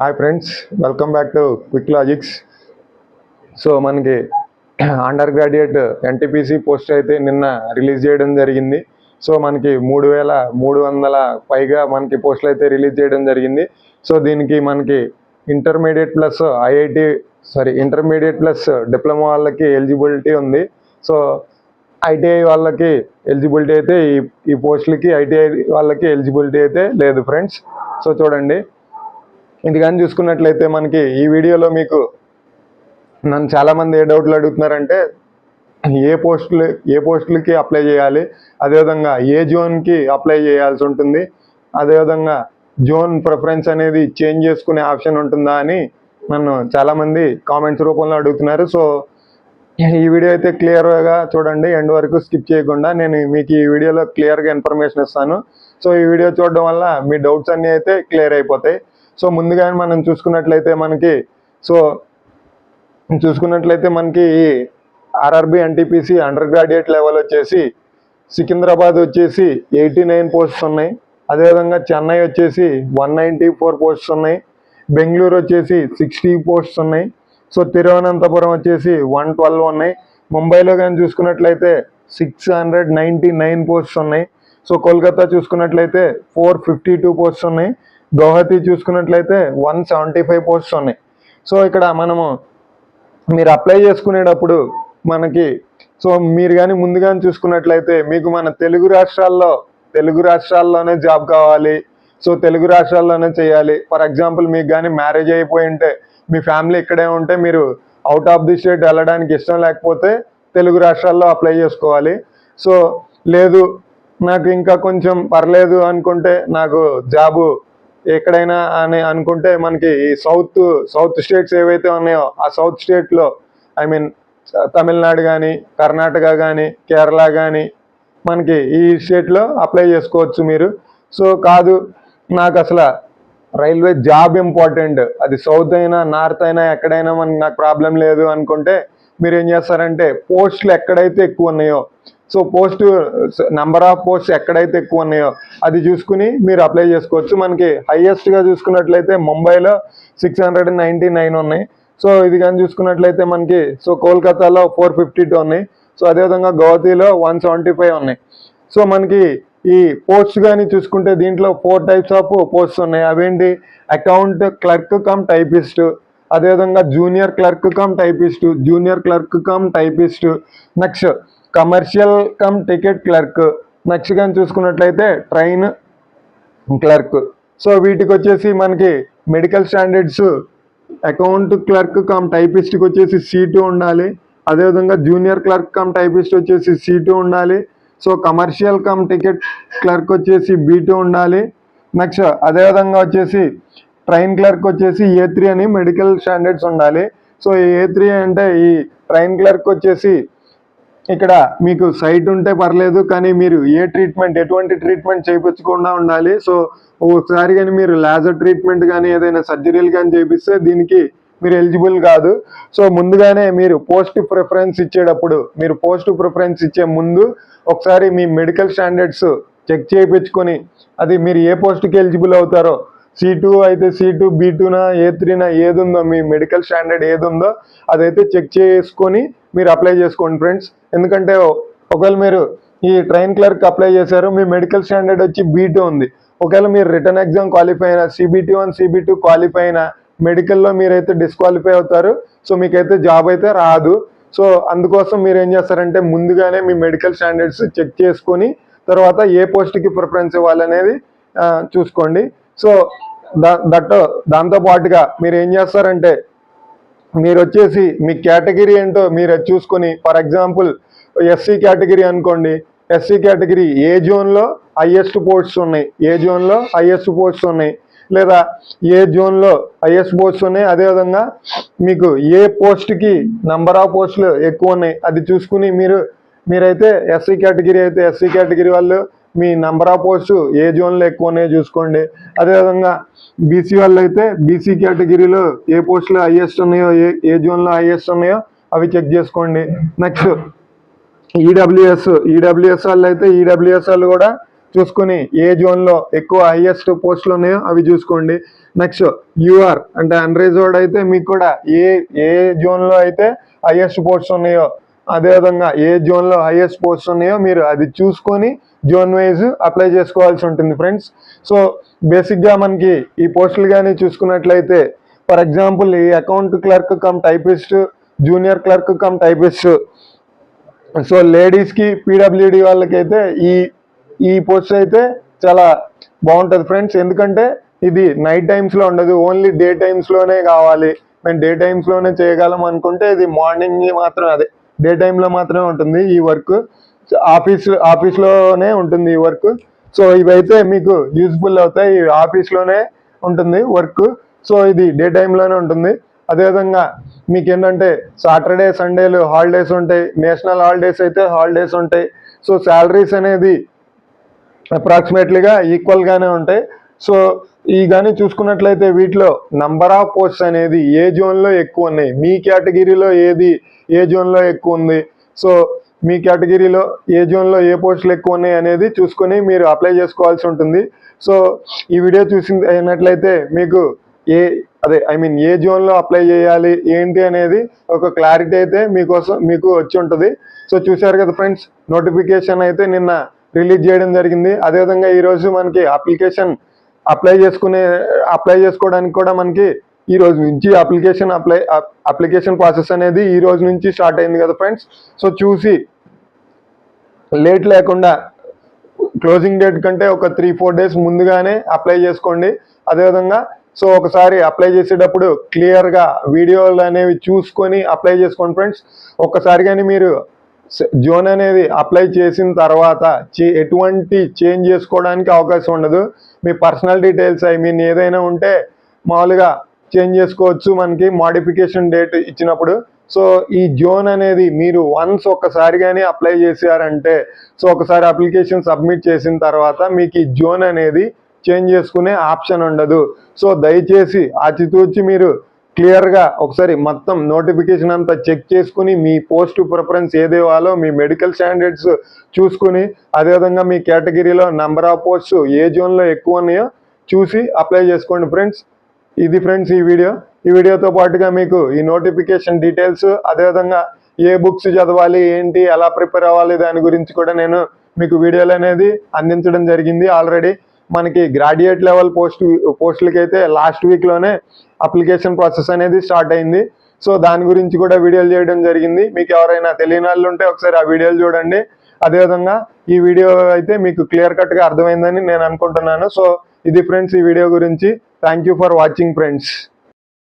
Hi friends welcome back to quick logics so మనకి under graduate NTPC post అయితే నిన్న release చేయడం జరిగింది. సో మనకి మూడు వేల మూడు వందల పైగా మనకి పోస్టులు అయితే రిలీజ్ చేయడం జరిగింది. సో దీనికి మనకి intermediate plus IIT sorry intermediate plus diploma వాళ్ళకి ఎలిజిబిలిటీ ఉంది. సో ఐటీఐ వాళ్ళకి ఎలిజిబిలిటీ అయితే ఈ ఈ పోస్టులకి ఐటీఐ వాళ్ళకి ఎలిజిబిలిటీ అయితే లేదు ఫ్రెండ్స్ సో చూడండి. ఇందుకని చూసుకున్నట్లయితే మనకి ఈ వీడియోలో మీకు నన్ను చాలామంది ఏ డౌట్లు అడుగుతున్నారంటే ఏ పోస్టులు ఏ పోస్టులకి అప్లై చేయాలి? అదేవిధంగా ఏ జోన్కి అప్లై చేయాల్సి ఉంటుంది? అదేవిధంగా జోన్ ప్రిఫరెన్స్ అనేది చేంజ్ చేసుకునే ఆప్షన్ ఉంటుందా అని నన్ను చాలామంది కామెంట్స్ రూపంలో అడుగుతున్నారు. సో ఈ వీడియో అయితే క్లియర్గా చూడండి ఎండ్ వరకు స్కిప్ చేయకుండా నేను మీకు ఈ వీడియోలో క్లియర్గా ఇన్ఫర్మేషన్ ఇస్తాను. సో ఈ వీడియో చూడడం వల్ల మీ డౌట్స్ అన్నీ అయితే క్లియర్ అయిపోతాయి. సో ముందుగానే మనం చూసుకున్నట్లయితే మనకి సో చూసుకున్నట్లయితే మనకి RRB NTPC under graduate level వచ్చేసి సికింద్రాబాద్ వచ్చేసి ఎయిటీ నైన్ పోస్ట్స్ ఉన్నాయి. అదేవిధంగా చెన్నై వచ్చేసి వన్ నైంటీ ఫోర్ పోస్ట్స్ ఉన్నాయి. బెంగళూరు వచ్చేసి సిక్స్టీ పోస్ట్స్ ఉన్నాయి. సో తిరువనంతపురం వచ్చేసి వన్ ట్వెల్వ్ ఉన్నాయి. ముంబైలో కానీ చూసుకున్నట్లయితే six hundred ninety nine posts ఉన్నాయి. సో కోల్కతా చూసుకున్నట్లయితే ఫోర్ ఫిఫ్టీ టూ పోస్ట్స్ ఉన్నాయి. గౌహతి చూసుకున్నట్లయితే వన్ సెవెంటీ ఫైవ్ పోస్ట్స్ ఉన్నాయి. సో ఇక్కడ మనము మీరు అప్లై చేసుకునేటప్పుడు మనకి సో మీరు కానీ ముందుగానే చూసుకున్నట్లయితే మీకు మన తెలుగు రాష్ట్రాల్లో తెలుగు రాష్ట్రాల్లోనే జాబ్ కావాలి. సో తెలుగు రాష్ట్రాల్లోనే చేయాలి. ఫర్ ఎగ్జాంపుల్ మీకు కానీ మ్యారేజ్ అయిపోయి ఉంటే మీ ఫ్యామిలీ ఇక్కడే ఉంటే మీరు అవుట్ ఆఫ్ ది స్టేట్ వెళ్ళడానికి ఇష్టం లేకపోతే తెలుగు రాష్ట్రాల్లో అప్లై చేసుకోవాలి. సో లేదు నాకు ఇంకా కొంచెం పర్లేదు అనుకుంటే నాకు జాబు ఎక్కడైనా అని అనుకుంటే మనకి ఈ సౌత్ సౌత్ స్టేట్స్ ఏవైతే ఉన్నాయో ఆ సౌత్ స్టేట్లో ఐ మీన్ తమిళనాడు కానీ కర్ణాటక కానీ కేరళ కానీ మనకి ఈ స్టేట్లో అప్లై చేసుకోవచ్చు మీరు. సో కాదు నాకు అసలు రైల్వే జాబ్ ఇంపార్టెంట్. అది సౌత్ అయినా నార్త్ అయినా ఎక్కడైనా మనకి నాకు ప్రాబ్లం లేదు అనుకుంటే మీరు ఏం చేస్తారంటే పోస్టులు ఎక్కడైతే ఎక్కువ ఉన్నాయో so post number of post ఎక్కడైతే ఎక్కువ ఉన్నాయో అది చూసుకుని మీరు అప్లై చేసుకోవచ్చు. మనకి హైయెస్ట్గా చూసుకున్నట్లయితే ముంబైలో సిక్స్ హండ్రెడ్ నైంటీ నైన్ ఉన్నాయి. సో ఇది కానీ చూసుకున్నట్లయితే మనకి సో కోల్కతాలో ఫోర్ ఫిఫ్టీ టూ ఉన్నాయి. సో అదేవిధంగా గౌహతిలో వన్ సెవెంటీ ఫైవ్ ఉన్నాయి. సో మనకి ఈ పోస్ట్ కానీ చూసుకుంటే దీంట్లో ఫోర్ టైప్స్ ఆఫ్ పోస్ట్స్ ఉన్నాయి. అవేంటి? అకౌంట్ క్లర్క్ కమ్ టైపిస్ట్ అదేవిధంగా junior clerk cum typist junior clerk cum typist next commercial cum ticket clerk. Next కానీ చూసుకున్నట్లయితే ట్రైన్ క్లర్క్. సో వీటికి వచ్చేసి మనకి medical standards account clerk cum టైపిస్ట్కి వచ్చేసి సీటు ఉండాలి. అదేవిధంగా జూనియర్ క్లర్క్ కమ్ టైపిస్ట్ వచ్చేసి సీటు ఉండాలి. So commercial cum ticket clerk వచ్చేసి బీటు ఉండాలి. నెక్స్ట్ అదేవిధంగా వచ్చేసి ట్రైన్ క్లర్క్ వచ్చేసి ఏ త్రీ అని మెడికల్ స్టాండర్డ్స్ ఉండాలి. సో ఏ త్రీ అంటే ఈ ట్రైన్ క్లర్క్ వచ్చేసి ఇక్కడ మీకు సైట్ ఉంటే పర్లేదు కానీ మీరు ఏ ట్రీట్మెంట్ ఎటువంటి ట్రీట్మెంట్ చేయించకుండా ఉండాలి. సో ఒకసారి కానీ మీరు లేజర్ ట్రీట్మెంట్ కానీ ఏదైనా సర్జరీలు కానీ చేపిస్తే దీనికి మీరు ఎలిజిబుల్ కాదు. సో ముందుగానే మీరు పోస్ట్ ప్రిఫరెన్స్ ఇచ్చేటప్పుడు మీరు పోస్ట్ ప్రిఫరెన్స్ ఇచ్చే ముందు ఒకసారి మీ మెడికల్ స్టాండర్డ్స్ చెక్ చేయించుకొని అది మీరు ఏ పోస్ట్కి ఎలిజిబుల్ అవుతారో సి టూ అయితే సి టూ బీ టూనా ఏ త్రీనా ఏది ఉందో మీ మెడికల్ స్టాండర్డ్ ఏది ఉందో అదైతే చెక్ చేసుకొని మీరు అప్లై చేసుకోండి ఫ్రెండ్స్ ఎందుకంటే ఒకవేళ మీరు ఈ ట్రైన్ క్లర్క్ అప్లై చేశారు మీ మెడికల్ స్టాండర్డ్ వచ్చి బీటూ ఉంది. ఒకవేళ మీరు రిటర్న్ ఎగ్జామ్ క్వాలిఫై అయినా CBT one CB two qualify అయినా మెడికల్లో మీరైతే డిస్క్వాలిఫై అవుతారు. సో మీకైతే జాబ్ అయితే రాదు. సో అందుకోసం మీరు ఏం చేస్తారంటే ముందుగానే మీ మెడికల్ స్టాండర్డ్స్ చెక్ చేసుకొని తర్వాత ఏ పోస్ట్కి ప్రిఫరెన్స్ ఇవ్వాలనేది చూసుకోండి. సో దా దట్ దాంతో పాటుగా మీరు ఏం చేస్తారంటే మీరు వచ్చేసి మీ కేటగిరీ ఏంటో మీరు అది చూసుకొని ఫర్ ఎగ్జాంపుల్ ఎస్సీ కేటగిరీ అనుకోండి. ఎస్సీ కేటగిరీ ఏ జోన్లో హైయెస్ట్ పోస్ట్స్ ఉన్నాయి? ఏ జోన్లో హైయెస్ట్ పోస్ట్స్ ఉన్నాయి? లేదా ఏ జోన్లో హైయెస్ట్ పోస్ట్స్ ఉన్నాయి? అదేవిధంగా మీకు ఏ పోస్ట్కి నంబర్ ఆఫ్ పోస్టులు ఎక్కువ ఉన్నాయి? అది చూసుకుని మీరు మీరైతే ఎస్సీ కేటగిరీ అయితే ఎస్సీ కేటగిరీ వాళ్ళు మీ నంబర్ ఆఫ్ పోస్ట్ ఏ జోన్లో ఎక్కువ ఉన్నాయో చూసుకోండి. అదేవిధంగా బీసీ వాళ్ళు అయితే బీసీ కేటగిరీలో ఏ పోస్టులు హైయెస్ట్ ఉన్నాయో ఏ ఏ జోన్లో హైయెస్ట్ ఉన్నాయో అవి చెక్ చేసుకోండి. నెక్స్ట్ ఈడబ్ల్యూఎస్ ఈడబ్ల్యూఎస్ వాళ్ళు అయితే ఈడబ్ల్యూఎస్ వాళ్ళు కూడా చూసుకుని ఏ జోన్లో ఎక్కువ హైయెస్ట్ పోస్టులు ఉన్నాయో అవి చూసుకోండి. నెక్స్ట్ యూఆర్ అంటే అన్రిజర్వ్డ్ అయితే మీకు కూడా ఏ ఏ జోన్లో అయితే హైయెస్ట్ పోస్ట్స్ ఉన్నాయో అదేవిధంగా ఏ జోన్లో హైయెస్ట్ పోస్ట్ ఉన్నాయో మీరు అది చూసుకొని జోన్ వైజ్ అప్లై చేసుకోవాల్సి ఉంటుంది ఫ్రెండ్స్ సో బేసిక్గా మనకి ఈ పోస్టులు కానీ చూసుకున్నట్లయితే ఫర్ ఎగ్జాంపుల్ ఈ account clerk cum typist junior clerk cum typist so లేడీస్కి పీడబ్ల్యూడి వాళ్ళకైతే ఈ ఈ పోస్ట్ అయితే చాలా బాగుంటుంది ఫ్రెండ్స్ ఎందుకంటే ఇది నైట్ టైమ్స్లో ఉండదు ఓన్లీ డే టైమ్స్లోనే కావాలి. మేము డే టైమ్స్లోనే చేయగలం అనుకుంటే ఇది మార్నింగ్ మాత్రం అదే. డే టైంలో మాత్రమే ఉంటుంది ఈ వర్క్. ఆఫీస్ ఆఫీస్లోనే ఉంటుంది ఈ వర్క్. సో ఇవైతే మీకు యూజ్ఫుల్ అవుతాయి. ఈ ఆఫీస్లోనే ఉంటుంది వర్క్. సో ఇది డే టైంలోనే ఉంటుంది. అదేవిధంగా మీకు ఏంటంటే సాటర్డే సండేలు హాలిడేస్ ఉంటాయి. నేషనల్ హాలిడేస్ అయితే హాలిడేస్ ఉంటాయి. సో శాలరీస్ అనేది అప్రాక్సిమేట్లీగా ఈక్వల్గానే ఉంటాయి. సో ఈ కానీ చూసుకున్నట్లయితే వీటిలో నంబర్ ఆఫ్ పోస్ట్ అనేది ఏ జోన్లో ఎక్కువ ఉన్నాయి? మీ కేటగిరీలో ఏది ఏ జోన్లో ఎక్కువ ఉంది? సో మీ కేటగిరీలో ఏ జోన్లో ఏ పోస్టులు ఎక్కువ ఉన్నాయి అనేది చూసుకొని మీరు అప్లై చేసుకోవాల్సి ఉంటుంది. సో ఈ వీడియో చూసి అయినట్లయితే మీకు ఏ అదే ఐ మీన్ ఏ జోన్లో అప్లై చేయాలి ఏంటి అనేది ఒక క్లారిటీ అయితే మీకోసం మీకు వచ్చి ఉంటుంది. సో చూశారు కదా ఫ్రెండ్స్ నోటిఫికేషన్ అయితే నిన్న రిలీజ్ చేయడం జరిగింది. అదేవిధంగా ఈరోజు మనకి అప్లికేషన్ అప్లై చేసుకునే అప్లై చేసుకోవడానికి కూడా మనకి ఈ రోజు నుంచి అప్లికేషన్ అప్లై అప్లికేషన్ ప్రాసెస్ అనేది ఈ రోజు నుంచి స్టార్ట్ అయింది కదా ఫ్రెండ్స్. సో చూసి లేట్ లేకుండా క్లోజింగ్ డేట్ కంటే ఒక త్రీ ఫోర్ డేస్ ముందుగానే అప్లై చేసుకోండి. అదేవిధంగా సో ఒకసారి అప్లై చేసేటప్పుడు క్లియర్గా వీడియోలు అనేవి చూసుకొని అప్లై చేసుకోండి ఫ్రెండ్స్. ఒక్కసారి కానీ మీరు జోన్ అనేది అప్లై చేసిన తర్వాత ఎటువంటి చేంజ్ చేసుకోవడానికి అవకాశం ఉండదు. మీ పర్సనల్ డీటెయిల్స్ అవి మీ ఏదైనా ఉంటే మామూలుగా చేంజ్ చేసుకోవచ్చు మనకి మాడిఫికేషన్ డేట్ ఇచ్చినప్పుడు. సో ఈ జోన్ అనేది మీరు వన్స్ ఒక్కసారి కానీ అప్లై చేశారంటే సో ఒకసారి అప్లికేషన్ సబ్మిట్ చేసిన తర్వాత మీకు ఈ జోన్ అనేది చేంజ్ చేసుకునే ఆప్షన్ ఉండదు. సో దయచేసి ఆచితూచి మీరు క్లియర్గా ఒకసారి మొత్తం నోటిఫికేషన్ అంతా చెక్ చేసుకుని మీ పోస్ట్ ప్రిఫరెన్స్ ఏది ఇవ్వాలో మీ మెడికల్ స్టాండర్డ్స్ చూసుకుని అదేవిధంగా మీ కేటగిరీలో నెంబర్ ఆఫ్ పోస్ట్స్ ఏ జోన్లో ఎక్కువ ఉన్నాయో చూసి అప్లై చేసుకోండి ఫ్రెండ్స్. ఇది ఫ్రెండ్స్ ఈ వీడియో. ఈ వీడియోతో పాటుగా మీకు ఈ నోటిఫికేషన్ డీటెయిల్స్ అదేవిధంగా ఏ బుక్స్ చదవాలి ఏంటి ఎలా ప్రిపేర్ అవ్వాలి దాని గురించి కూడా నేను మీకు వీడియోలు అనేది అందించడం జరిగింది ఆల్రెడీ. మనకి గ్రాడ్యుయేట్ లెవెల్ పోస్ట్ పోస్టులకైతే లాస్ట్ వీక్లోనే అప్లికేషన్ ప్రాసెస్ అనేది స్టార్ట్ అయింది. సో దాని గురించి కూడా వీడియోలు చేయడం జరిగింది. మీకు ఎవరైనా తెలియని వాళ్ళు ఉంటే ఒకసారి ఆ వీడియోలు చూడండి. అదేవిధంగా ఈ వీడియో అయితే మీకు క్లియర్ కట్గా అర్థమైందని నేను అనుకుంటున్నాను. సో ఇది ఫ్రెండ్స్ ఈ వీడియో గురించి. Thank you for watching friends.